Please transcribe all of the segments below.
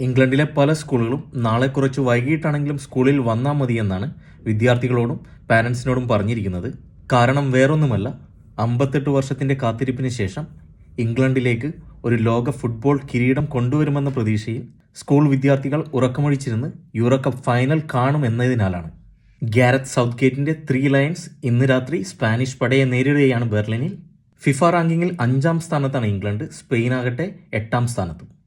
ഇംഗ്ലണ്ടിലെ പല സ്കൂളുകളും നാളെ കുറച്ച് വൈകിട്ടാണെങ്കിലും സ്കൂളിൽ വന്നാൽ മതിയെന്നാണ് വിദ്യാർത്ഥികളോടും പാരൻസിനോടും പറഞ്ഞിരിക്കുന്നത്. കാരണം വേറൊന്നുമല്ല അമ്പത്തെട്ട് വർഷത്തിന്റെ കാത്തിരിപ്പിന് ശേഷം ഇംഗ്ലണ്ടിലേക്ക് ഒരു ലോക ഫുട്ബോൾ കിരീടം കൊണ്ടുവരുമെന്ന പ്രതീക്ഷയിൽ സ്കൂൾ വിദ്യാർത്ഥികൾ ഉറക്കമൊഴിച്ചിരുന്ന് യൂറോ കപ്പ് ഫൈനൽ കാണുമെന്നതിനാലാണ്. ഗ്യാരത്ത് സൗത്ത് ഗേറ്റിന്റെ ത്രീ ലയൺസ് ഇന്ന് രാത്രി സ്പാനിഷ് പടയെ നേരിടുകയാണ് ബെർലിനിൽ. ഫിഫ റാങ്കിങ്ങിൽ അഞ്ചാം സ്ഥാനത്താണ് ഇംഗ്ലണ്ട് സ്പെയിൻ ആകട്ടെ എട്ടാം സ്ഥാനത്തും.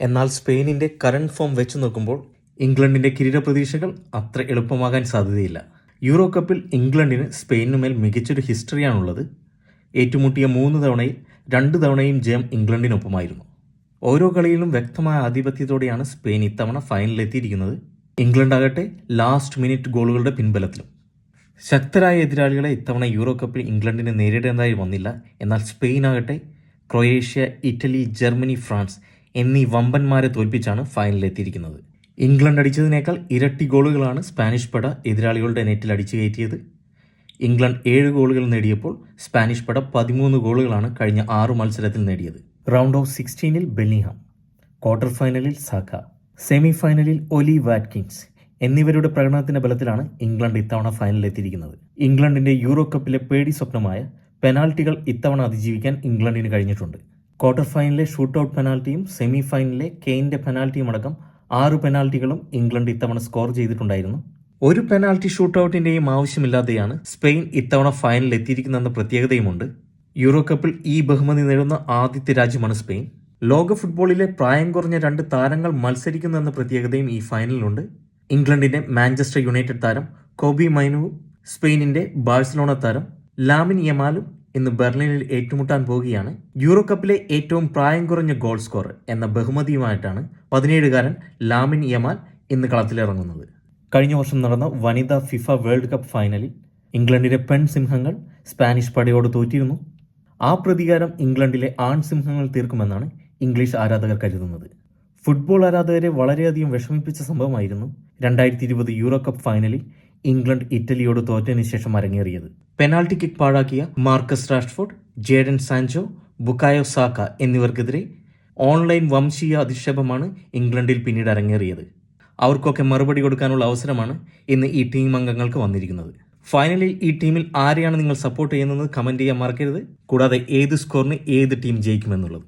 എന്നാൽ സ്പെയിനിന്റെ കറണ്ട് ഫോം വെച്ച് നോക്കുമ്പോൾ ഇംഗ്ലണ്ടിന്റെ കിരീട പ്രതീക്ഷകൾ അത്ര എളുപ്പമാകാൻ സാധ്യതയില്ല. യൂറോ കപ്പിൽ ഇംഗ്ലണ്ടിന് സ്പെയിനുമേൽ മികച്ചൊരു ഹിസ്റ്ററിയാണുള്ളത് ഏറ്റുമുട്ടിയ മൂന്ന് തവണയിൽ രണ്ട് തവണയും ജയം ഇംഗ്ലണ്ടിനൊപ്പമായിരുന്നു. ഓരോ കളിയിലും വ്യക്തമായ ആധിപത്യത്തോടെയാണ് സ്പെയിൻ ഇത്തവണ ഫൈനലിലെത്തിയിരിക്കുന്നത് ഇംഗ്ലണ്ട് ആകട്ടെ ലാസ്റ്റ് മിനിറ്റ് ഗോളുകളുടെ പിൻബലത്തിലും. ശക്തരായ എതിരാളികളെ ഇത്തവണ യൂറോ കപ്പിൽ ഇംഗ്ലണ്ടിനെ നേരിടേണ്ടതായി വന്നില്ല. എന്നാൽ സ്പെയിൻ ആകട്ടെ ക്രൊയേഷ്യ ഇറ്റലി ജർമ്മനി ഫ്രാൻസ് എന്നീ വമ്പന്മാരെ തോൽപ്പിച്ചാണ് ഫൈനലിലെത്തിയിരിക്കുന്നത് ഇംഗ്ലണ്ട് അടിച്ചതിനേക്കാൾ ഇരട്ടി ഗോളുകളാണ് സ്പാനിഷ് പട എതിരാളികളുടെ നെറ്റിൽ അടിച്ചു കയറ്റിയത്. ഇംഗ്ലണ്ട് ഏഴ് ഗോളുകൾ നേടിയപ്പോൾ സ്പാനിഷ് പട പതിമൂന്ന് ഗോളുകളാണ് കഴിഞ്ഞ ആറു മത്സരത്തിൽ നേടിയത്. റൗണ്ട് ഓഫ് സിക്സ്റ്റീനിൽ ബെല്ലിഹാം ക്വാർട്ടർ ഫൈനലിൽ സാക്ക സെമി ഫൈനലിൽ ഒലി വാറ്റ്കിൻസ് എന്നിവരുടെ പ്രകടനത്തിന്റെ ബലത്തിലാണ് ഇംഗ്ലണ്ട് ഇത്തവണ ഫൈനലിലെത്തിയിരിക്കുന്നത് ഇംഗ്ലണ്ടിന്റെ യൂറോ കപ്പിലെ പേടി സ്വപ്നമായ പെനാൽറ്റികൾ ഇത്തവണ അതിജീവിക്കാൻ ഇംഗ്ലണ്ടിന് കഴിഞ്ഞിട്ടുണ്ട്. ക്വാർട്ടർ ഫൈനലിലെ ഷൂട്ട് ഔട്ട് പെനാൽറ്റിയും സെമി ഫൈനലിലെ കെയിന്റെ പെനാൽറ്റിയും അടക്കം ആറ് പെനാൽറ്റികളും ഇംഗ്ലണ്ട് ഇത്തവണ സ്കോർ ചെയ്തിട്ടുണ്ടായിരുന്നു. ഒരു പെനാൽറ്റി ഷൂട്ട് ഔട്ടിന്റെയും ആവശ്യമില്ലാതെയാണ് സ്പെയിൻ ഇത്തവണ ഫൈനലിൽ എത്തിയിരിക്കുന്നതെന്ന പ്രത്യേകതയുമുണ്ട്. യൂറോ കപ്പിൽ ഈ ബഹുമതി നേടുന്ന ആദ്യത്തെ രാജ്യമാണ് സ്പെയിൻ. ലോക ഫുട്ബോളിലെ പ്രായം കുറഞ്ഞ രണ്ട് താരങ്ങൾ മത്സരിക്കുന്നതെന്ന പ്രത്യേകതയും ഈ ഫൈനലിലുണ്ട് ഇംഗ്ലണ്ടിന്റെ മാഞ്ചസ്റ്റർ യുണൈറ്റഡ് താരം കോബി മൈനുവും സ്പെയിനിന്റെ ബാഴ്സലോണ താരം ലാമിൻ യമാലും ഇന്ന് ബെർലിനിൽ ഏറ്റുമുട്ടാൻ പോവുകയാണ് യൂറോ കപ്പിലെ ഏറ്റവും പ്രായം കുറഞ്ഞ ഗോൾ സ്കോർ എന്ന ബഹുമതിയുമായിട്ടാണ് പതിനേഴുകാരൻ ലാമിൻ യമാൽ ഇന്ന് കളത്തിലിറങ്ങുന്നത്. കഴിഞ്ഞ വർഷം നടന്ന വനിതാ ഫിഫ വേൾഡ് കപ്പ് ഫൈനലിൽ ഇംഗ്ലണ്ടിലെ പെൺ സിംഹങ്ങൾ സ്പാനിഷ് പടയോട് തോറ്റിരുന്നു. ആ പ്രതികാരം ഇംഗ്ലണ്ടിലെ ആൺ സിംഹങ്ങൾ തീർക്കുമെന്നാണ് ഇംഗ്ലീഷ് ആരാധകർ കരുതുന്നത്. ഫുട്ബോൾ ആരാധകരെ വളരെയധികം വിഷമിപ്പിച്ച സംഭവമായിരുന്നു രണ്ടായിരത്തി ഇരുപത് യൂറോ കപ്പ് ഫൈനലിൽ ഇംഗ്ലണ്ട് ഇറ്റലിയോട് തോറ്റതിനു ശേഷം അരങ്ങേറിയത്. Penalty kick പാഴാക്കിയ Marcus Rashford Jadon Sancho Bukayo Saka എന്നിവർക്കെതിരെ online വംശീയ അധിക്ഷേപമാണ് ഇംഗ്ലണ്ടിൽ പിന്നീട് അരങ്ങേറിയത്. അവർക്കൊക്കെ മറുപടി കൊടുക്കാനുള്ള അവസരമാണ് ഇന്ന് ഈ ടീം അംഗങ്ങൾക്ക് വന്നിരിക്കുന്നത്. ഫൈനലിൽ ഈ ടീമിൽ ആരെയാണ് നിങ്ങൾ സപ്പോർട്ട് ചെയ്യുന്നത് കമന്റ് ചെയ്യാൻ മറക്കരുത്. കൂടാതെ ഏത് സ്കോറിന് ഏത് ടീം ജയിക്കുമെന്നുള്ളത്.